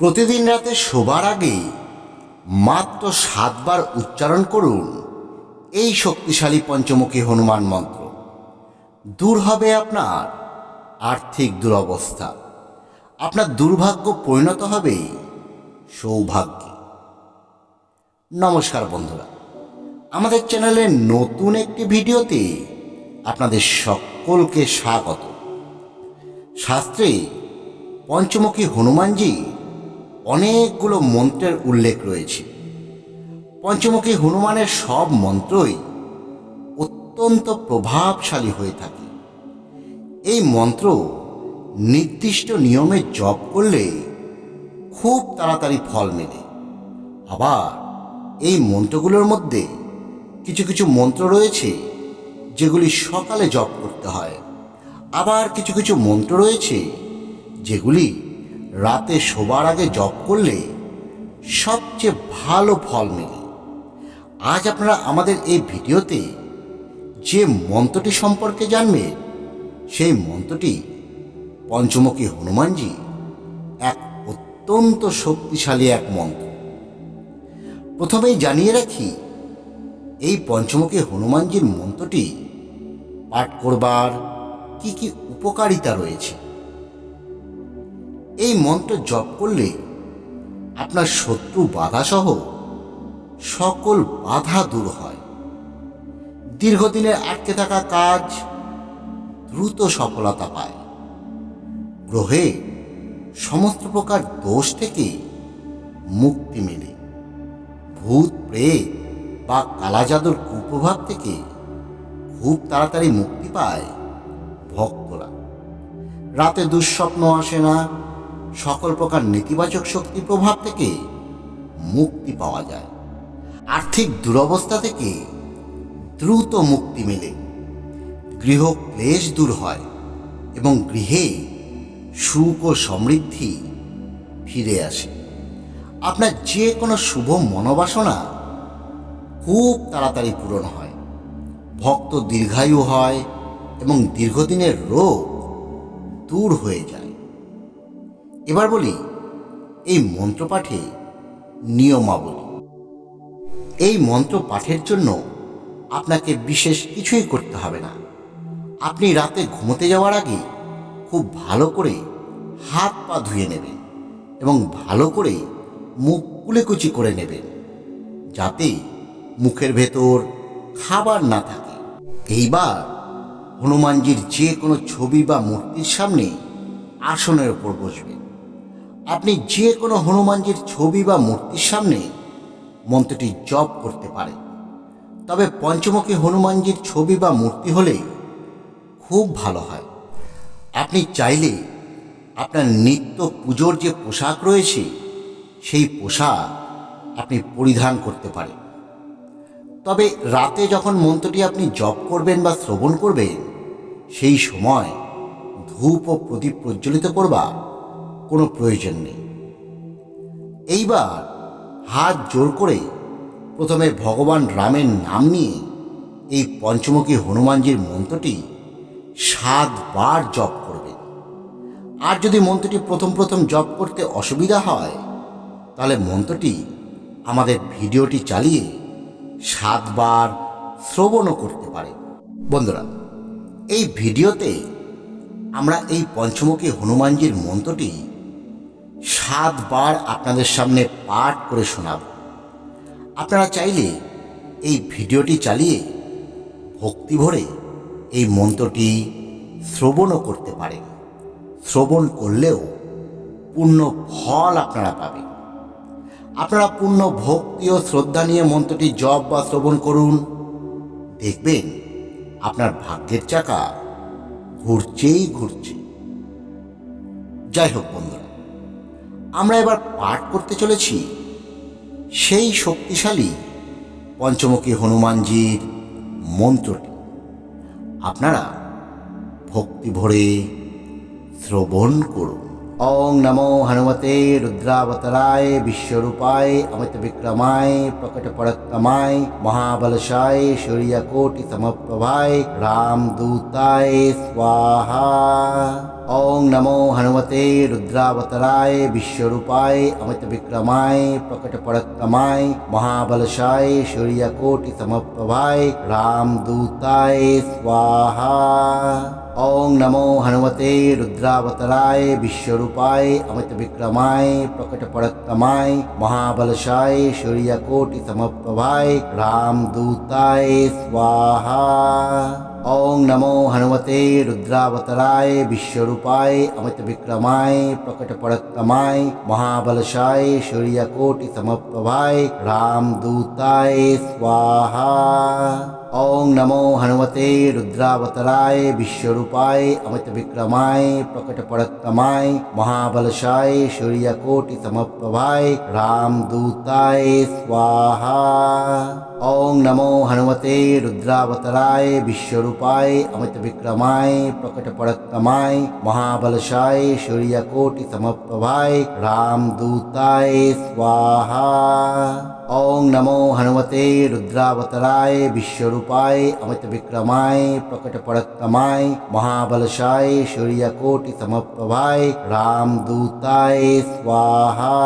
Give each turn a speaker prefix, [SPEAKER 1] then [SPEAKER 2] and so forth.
[SPEAKER 1] প্রতিদিন রাতে শোবার আগে মাত্র সাতবার উচ্চারণ করুন এই শক্তিশালী পঞ্চমুখী হনুমান মন্ত্র। দূর হবে আপনার আর্থিক দুরবস্থা। আপনার দুর্ভাগ্য পরিণত হবে সৌভাগ্যে। নমস্কার বন্ধুরা, আমাদের চ্যানেলের নতুন একটি ভিডিওতে আপনাদের সকলকে স্বাগত। শাস্ত্রে পঞ্চমুখী হনুমানজি অনেকগুলো মন্ত্রের উল্লেখ রয়েছে। পঞ্চমুখী হনুমানের সব মন্ত্রই অত্যন্ত প্রভাবশালী হয়ে থাকে। এই মন্ত্র নির্দিষ্ট নিয়মে জপ করলে খুব তাড়াতাড়ি ফল মেলে। আবার এই মন্ত্রগুলোর মধ্যে কিছু কিছু মন্ত্র রয়েছে যেগুলি সকালে জপ করতে হয়। আবার কিছু কিছু মন্ত্র রয়েছে যেগুলি রাতে শোবার আগে জপ করলে সবচেয়ে ভালো ফল মেলে। আজ আপনারা আমাদের এই ভিডিওতে যে মন্ত্রটি সম্পর্কে জানবেন, সেই মন্ত্রটি পঞ্চমুখী হনুমানজি এক অত্যন্ত শক্তিশালী এক মন্ত্র। প্রথমেই জানিয়ে রাখি, এই পঞ্চমুখী হনুমানজির মন্ত্রটি পাঠ করবার কি কি উপকারিতা রয়েছে? এই মন্ত্র জপ করলে আপনার শত্রু বাধাসহ সকল বাধা দূর হয়। দীর্ঘদিনের আটকে থাকা কাজ দ্রুত সফলতা পায়। গ্রহে সমস্ত প্রকার দোষ থেকে মুক্তি মেলে। ভূত, প্রেত বা কালাজাদুর কুপ্রভাব থেকে খুব তাড়াতাড়ি মুক্তি পায় ভক্তরা। রাতে দুঃস্বপ্ন আসে না সকল প্রকার নেতিবাচক শক্তি প্রভাব থেকে মুক্তি পাওয়া যায়। আর্থিক দুরবস্থা থেকে দ্রুত মুক্তি মেলে। গৃহ ক্লেশ দূর হয় এবং গৃহে সুখ ও সমৃদ্ধি ফিরে আসে। আপনার যে কোনো শুভ মনোবাসনা খুব তাড়াতাড়ি পূরণ হয়। ভক্ত দীর্ঘায়ু হয় এবং দীর্ঘদিনের রোগ দূর হয়ে যায়। এবার বলি, এই মন্ত্রপাঠে নিয়মাবলী। এই মন্ত্র পাঠের জন্য আপনাকে বিশেষ কিছুই করতে হবে না। আপনি রাতে ঘুমোতে যাওয়ার আগে খুব ভালো করে হাত পা ধুয়ে নেবেন এবং ভালো করে মুখ কুলেকুচি করে নেবেন, যাতে মুখের ভেতর খাবার না থাকে। এইবার হনুমানজির যে কোনো ছবি বা মূর্তির সামনে আসনের ওপর বসবেন। আপনি যে কোনো হনুমানজির ছবি বা মূর্তির সামনে মন্ত্রটি জপ করতে পারেন। তবে পঞ্চমুখী হনুমানজির ছবি বা মূর্তি হলে খুব ভালো হয়। আপনি চাইলে আপনার নিত্য পুজোর যে পোশাক রয়েছে, সেই পোশাক আপনি পরিধান করতে পারেন। তবে রাতে যখন মন্ত্রটি আপনি জপ করবেন বা শ্রবণ করবেন, সেই সময় ধূপ ও প্রদীপ প্রজ্বলিত করবা কোনো প্রয়োজন নেই। এইবার হাত জোর করে প্রথমে ভগবান রামের নাম নিয়ে এই পঞ্চমুখী হনুমানজির মন্ত্রটি সাতবার জপ করবেন। আর যদি মন্ত্রটি প্রথম প্রথম জপ করতে অসুবিধা হয়, তাহলে মন্ত্রটি আমাদের ভিডিওটি চালিয়ে সাতবার শ্রবণও করতে পারে বন্ধুরা, এই ভিডিওতে আমরা এই পঞ্চমুখী হনুমানজির মন্ত্রটি সাতবার আপনাদের সামনে পাঠ করে শোনাব। আপনারা চাইলে এই ভিডিওটি চালিয়ে ভক্তি ভরে এই মন্ত্রটি শ্রবণও করতে পারেন। শ্রবণ করলেও পূর্ণ ফল আপনারা পাবেন। আপনারা পূর্ণ ভক্তি ও শ্রদ্ধা নিয়ে মন্ত্রটি জপ বা শ্রবণ করুন। দেখবেন আপনার ভাগ্যের চাকা ঘুরছেই ঘুরছে। যাই হোক বন্ধুরা আমরা এবার পাঠ করতে চলেছি সেই শক্তিশালী পঞ্চমুখী হনুমানজির মন্ত্রটি। আপনারা ভক্তি ভরে শ্রবণ করুন। ওং নমো হনুমতে রুদ্রাবতরায়, বিশ্বরূপায় অমিত বিক্রমায় প্রকট পরাক্রমায় মহাবলশায় সূর্যকোটি সমপ্রভায় রামদূতায়, স্বাহা। ওং নমো হনুমতে রুদ্রাবতারায় বিশ্বরূপায় অমিত বিক্রমায় প্রকট পরাক্রমায় মহাবলশায় সূর্যকোটি সমপ্রভায় রামদূতায় স্বাহা ওং নমো হনুমতে রুদ্রাবতারায়, বিশ্বরূপায় অমিত বিক্রমায় প্রকট পরাক্রমায় মহাবলশায় সূর্যকোটি সমপ্রভায় রামদূতায়, স্বাহা। ওং নমো হনুমতে রুদ্রাবতারায়, বিশ্বরূপায় অমিত বিক্রমায় প্রকট পরাক্রমায় মহাবলশায় সূর্যকোটি সমপ্রভায় রামদূতায়, স্বাহা। ওং নমো হনুমতে রুদ্রাবতারায় বিশ্বরূপায় অমিত বিক্রমায় প্রকট পরাক্রমায় মহাবলশায় সূর্যকোটি সমপ্রভায় রামদূতায় স্বাহা ওং নমো হনুমতে রুদ্রাবতারায় বিশ্বরূপায় অমিত বিক্রমায় প্রকট পরাক্রমায় মহাবলশায় সূর্যকোটি সমপ্রভায় রামদূতায় স্বাহা ওং নমো হনুমতে রুদ্রাবতারায় বিশ্বরূপায় অমিত বিক্রমায় প্রকট পরাক্রমায় মহাবলশায় সূর্যকোটি সমপ্রভায় রামদূতায় স্বাহা